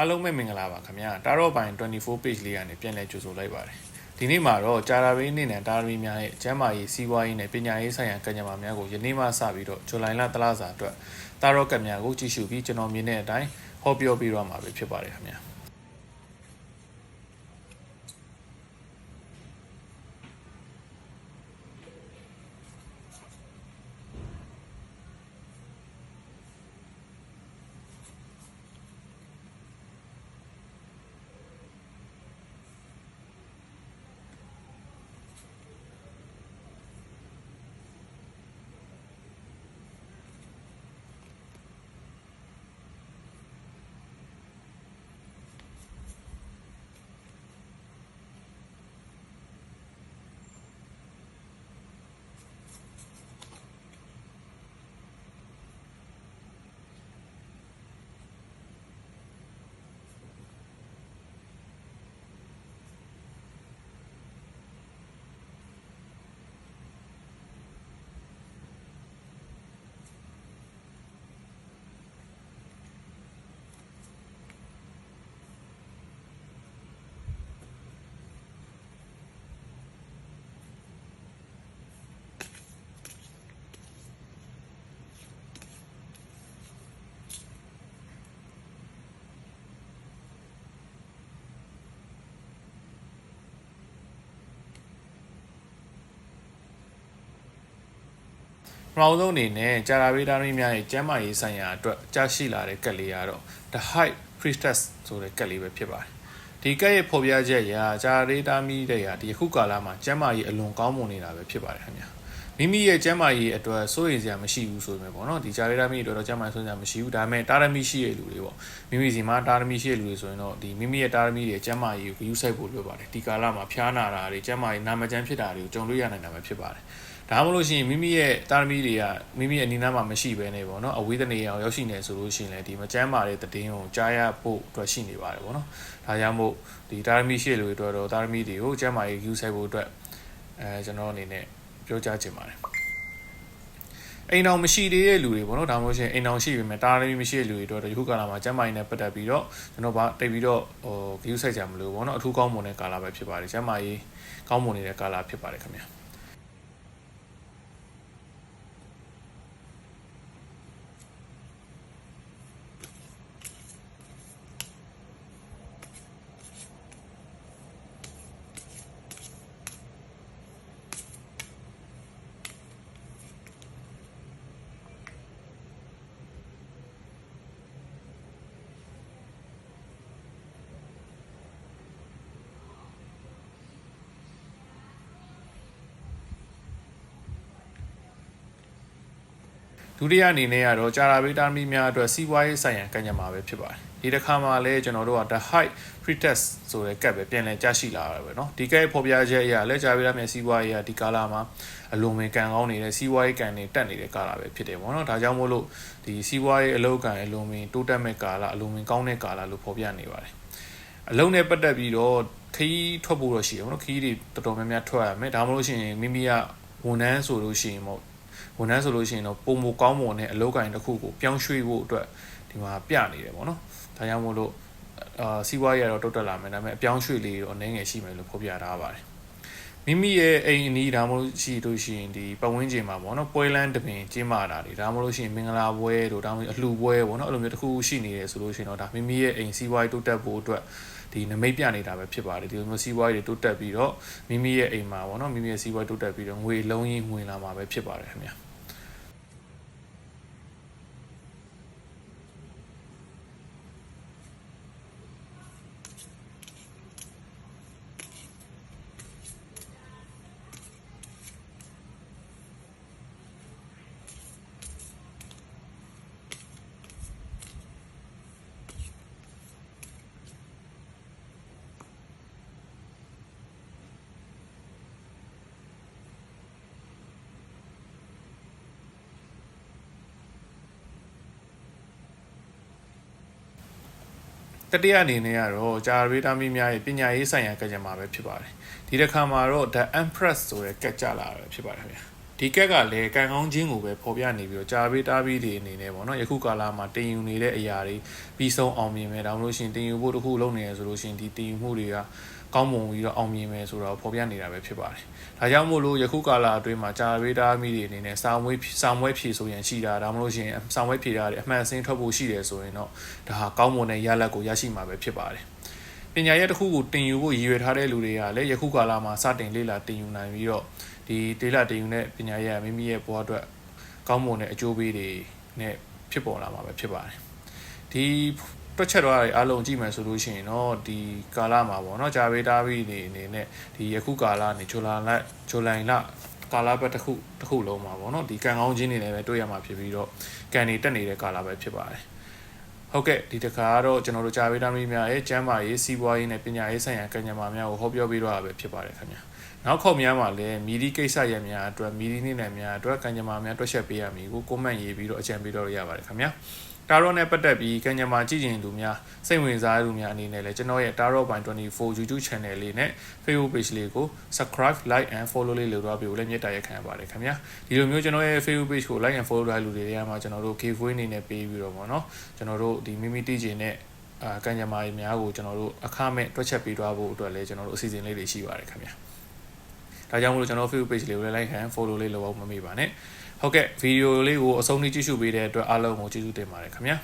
အားလုံးပဲမင်္ဂလာပါခင်ဗျာတာရော့ပိုင်24 page လေးကနေပြန်လည်ကြိုဆိုလိုက်ပါတယ်ဒီနေ့မှာတော့ဂျာရာဘင်းနေနဲ့တာရီများရဲ့ကျမ်းမာရေးစီးပွားရေးနဲ့ပညာရေးဆိုင်ရာကံကြမ္မာများကိုယနေ့မှစပြီးတော့ဇူလိုင်လတလစာအတွက်တာရော့ကံများကိုကြည့်ရှုပြီးကျွန်တော်မြင်တဲ့အတိုင်းဟောပြောပြီးတော့မှာပဲဖြစ်ပါတယ်ခင်ဗျာ ပထမဆုံးအနေနဲ့ဂျာရာဘေးတာမီများရဲ့ကျမ်းမာရေးဆိုင်ရာအတွက်ကြားရှိလာတဲ့ကက်လေးကတော့ The High Priestess ဆိုတဲ့ကက်လေးပဲဖြစ်ပါတယ်။ဒီကက်ရဲ့ဖော်ပြချက်အရဂျာရာဘေးတာမီတွေကဒီခုကာလမှာကျမ်းမာရေးအလွန်ကောင်းမွန်နေတာပဲဖြစ်ပါတယ်ခင်ဗျာ။မိမိရဲ့ကျမ်းမာရေးအတွက်စိုးရိမ်စရာမရှိဘူးဆိုပေမဲ့ပေါ့နော်ဒီဂျာရာဘေးတာမီတွေတော့ကျမ်းမာရေးစိုးရိမ်စရာမရှိဘူးဒါပေမဲ့တာရမီရှိတဲ့လူတွေပေါ့မိမိစီမှာတာရမီရှိတဲ့လူတွေဆိုရင်တော့ဒီမိမိရဲ့တာရမီတွေကျမ်းမာရေးကိုယူဆိုင်ဖို့လိုပါတယ်ဒီကာလမှာဖျားနာတာတွေကျမ်းမာရေးနာမကျန်းဖြစ်တာတွေကိုကြုံတွေ့ရနိုင်တာပဲဖြစ်ပါတယ်။ ဒါမှမဟုတ်လို့ရှိရင်မိမိရဲ့တာရမီတွေကမိမိရဲ့အနီးနားမှာမရှိဘဲနေပေါ့နော်အဝေးကနေအောင်ရောက်ရှိနေဆိုလို့ရှိရင်လည်းဒီမကျန်းမာတဲ့သတင်းကိုကြားရဖို့အတွက်ရှိနေပါတယ်ပေါ့နော်ဒါကြောင့်မို့ဒီတာရမီရှိတဲ့လူတွေအတွက်တော့တာရမီတွေကိုကျန်းမာရေးယူဆိုင်ဖို့အတွက်အဲကျွန်တော်အနေနဲ့ပြောကြားချင်ပါတယ်အိမ်အောင်မရှိသေးတဲ့လူတွေပေါ့နော်ဒါမှမဟုတ်ရှင်အိမ်အောင်ရှိပေမဲ့တာရမီမရှိတဲ့လူတွေအတွက်ဒီခုကာလမှာကျန်းမာရေးနဲ့ပတ်သက်ပြီးတော့ကျွန်တော်ဗာတိတ်ပြီးတော့ဟိုဂယူဆိုင်ကြမလို့ပေါ့နော်အထူးကောင်းမွန်တဲ့ကာလပဲဖြစ်ပါတယ်ကျန်းမာရေးကောင်းမွန်နေတဲ့ကာလဖြစ်ပါတယ်ခင်ဗျာ ဒုတိယအနေနဲ့ကတော့ဂျာရာဘေးတာမီများအတွက်စီးပွားရေးဆိုင်ရာကံကြမ္မာပဲဖြစ်ပါတယ်ဒီတစ်ခါမှာလည်းကျွန်တော်တို့က the height pretest ဆိုတဲ့ကတ်ပဲပြန်လည်ကြားရှိလာတာပဲเนาะဒီကတ်ဖော်ပြချက်အရလည်းဂျာဘေးတာများစီးပွားရေးကဒီကာလမှာအလွန်ဝင်ကံကောင်းနေတဲ့စီးပွားရေးကံတွေတက်နေတဲ့ကာလပဲဖြစ်တယ်ပေါ့နော်ဒါကြောင့်မို့လို့ဒီစီးပွားရေးအလုပ်ကံအလွန်ဝင်တိုးတက်မဲ့ကာလအလွန်ဝင်ကောင်းတဲ့ကာလလို့ဖော်ပြနေပါတယ်အလုံးနဲ့ပတ်သက်ပြီးတော့ခီးထွက်ဖို့တော့ရှိတယ်ပေါ့နော်ခီးတွေတော်တော်များများထွက်ရမယ်ဒါမှမဟုတ်ရှင်မိမိကဝန်ထမ်းဆိုလို့ရှိရင်ပေါ့ ဝန်ထမ်းဆိုလို့ရှိရင်တော့ပုံမကောင်းမွန်တဲ့အလုပ်ကိုင်တစ်ခုကိုပြောင်းရွှေ့ဖို့အတွက်ဒီမှာပြနေတယ်ပေါ့နော်ဒါကြောင့်မို့လို့အာစီးပွားရေးကတော့တုတ်တက်လာမယ်ဒါပေမဲ့အပြောင်းရွှေ့လေးတော့အနေငယ်ရှိမယ်လို့ဖော်ပြထားပါတယ်မိမိရဲ့အိမ်အနီးဒါမှမဟုတ်ရှိလို့ရှိရင်ဒီပတ်ဝန်းကျင်မှာပေါ့နော်ပွဲလန်းတပင်ကျင်းမာတာတွေဒါမှမဟုတ်ရှိရင်မင်္ဂလာပွဲတို့ဒါမှမဟုတ်အလှပွဲပေါ့နော်အဲ့လိုမျိုးတစ်ခုရှိနေတယ်ဆိုလို့ရှိရင်တော့ဒါမိမိရဲ့အိမ်စီးပွားရေးတုတ်တက်ဖို့အတွက်ဒီနမိတ်ပြနေတာပဲဖြစ်ပါတယ်ဒီလိုမျိုးစီးပွားရေးတွေတိုးတက်ပြီးတော့မိမိရဲ့အိမ်မှာပေါ့နော်မိမိရဲ့စီးပွားရေးတိုးတက်ပြီးတော့ငွေလုံးရင်းငွေလာမှာပဲဖြစ်ပါတယ်ခင်ဗျာ တတိယအနေနဲ့ကတော့ဂျာရီတာမီများရဲ့ပညာရေးဆိုင်ရာကကြံမှာပဲဖြစ်ပါတယ်ဒီတစ်ခါမှာတော့ The Empress ဆိုတဲ့ကတ်ကြလာတာပဲဖြစ်ပါတယ်ခင်ဗျာဒီကက်ကလည်းကံကောင်းခြင်းကိုပဲဖော်ပြနေပြီးတော့ကြာပေးတားပြီးတွေအနေနဲ့ပေါ့နော်ယခုကာလမှာတင်ယူနေတဲ့အရာတွေပြီးဆုံးအောင်မြင်မယ်ဒါမှမဟုတ်ရှင်တင်ယူဖို့တစ်ခုလုပ်နေရဆိုလို့ရှင်ဒီတင်ယူမှုတွေက ကောင်းမွန်ပြီးတော့အောင်မြင်မယ်ဆိုတော့ဖော်ပြနေတာပဲဖြစ်ပါတယ်ဒါကြောင့်မို့လို့ယခုကာလအတွင်းမှာကြာပေးတားမိတွေအနေနဲ့စာမွေးစာမွေးဖြည့်ဆိုရင်ရှိတာဒါမှမဟုတ်ရှင်စာမွေးဖြည့်တာတွေအမှန်အစင်းထွက်ဖို့ရှိတယ်ဆိုရင်တော့ဒါဟာကောင်းမွန်တဲ့ရလဒ်ကိုရရှိမှာပဲဖြစ်ပါတယ်ပညာရဲ့တစ်ခုကိုတင်ယူဖို့ရည်ရွယ်ထားတဲ့လူတွေကလည်းယခုကာလမှာစတင်လေ့လာတင်ယူနိုင်ပြီးတော့ဒီလေ့လာတင်ယူတဲ့ပညာရဲ့မိမိရဲ့ဘဝအတွက်ကောင်းမွန်တဲ့အကျိုးပေးတွေနဲ့ဖြစ်ပေါ်လာမှာပဲဖြစ်ပါတယ်ဒီ တွက်ချက်တော့အားလုံးကြည့်မယ်ဆိုလို့ရှိရင်တော့ဒီကာလမှာပေါ့နော်ဂျာဗေတာဘီနေအနေနဲ့ဒီယခုကာလနေဂျူလာလဂျူလိုင်လကာလပတ်တစ်ခုတစ်ခုလုံးမှာပေါ့နော်ဒီကံကောင်းခြင်းတွေလည်းပဲတွေ့ရမှာဖြစ်ပြီးတော့ကံတွေတက်နေတဲ့ကာလပဲဖြစ်ပါတယ်ဟုတ်ကဲ့ဒီတစ်ခါကတော့ကျွန်တော်တို့ကြာဝေးတာမီများရဲ့ကျမ်းမာရေးစီးပွားရေးနဲ့ပညာရေးဆိုင်ရာကညမာများကိုဟောပြောပေးတော့တာပဲဖြစ်ပါတယ်ခင်ဗျာနောက်ခေါက်များမှာလည်းမီဒီကိစ္စရပ်များအတွက်မီဒီနေ့နယ်များအတွက်ကညမာများတွက်ချက်ပေးရမည်ကိုကွန်မန့်ရေးပြီးတော့အကြံပေးတော့ရပါတယ်ခင်ဗျာ တာရောနဲ့ပတ်သက်ပြီးကညမာကြည့်ကျင်သူများစိတ်ဝင်စားသူများအနေနဲ့လည်းကျွန်တော်ရဲ့ Tarot by 24 YouTube channel လေးနဲ့ Facebook page လေးကို subscribe like and follow လေးလုပ်တော့ပြီးလည်းမြတ်တာရက်ခံရပါတယ်ခင်ဗျာဒီလိုမျိုးကျွန်တော်ရဲ့ Facebook page ကို like and follow ထားလူတွေတွေကမှကျွန်တော်တို့ giveaway အနေနဲ့ပေးပြီးတော့ပေါ့နော်ကျွန်တော်တို့ဒီမိမိတည်ကျင်တဲ့အာကံကြမ္မာတွေများကိုကျွန်တော်တို့အခမဲ့တွက်ချက်ပေးသွားဖို့အတွက်လည်းကျွန်တော်တို့အစီအစဉ်လေးတွေရှိပါတယ်ခင်ဗျာဒါကြောင့်မို့လို့ကျွန်တော် Facebook page လေးကိုလည်း like and follow လေးလုပ်အောင်မမေ့ပါနဲ့ ဟုတ်ကဲ့ဗီဒီယိုလေးကိုအဆုံးထိကြည့်ရှုပေးတဲ့အတွက်အားလုံးကိုကျေးဇူးတင်ပါတယ်ခင်ဗျာ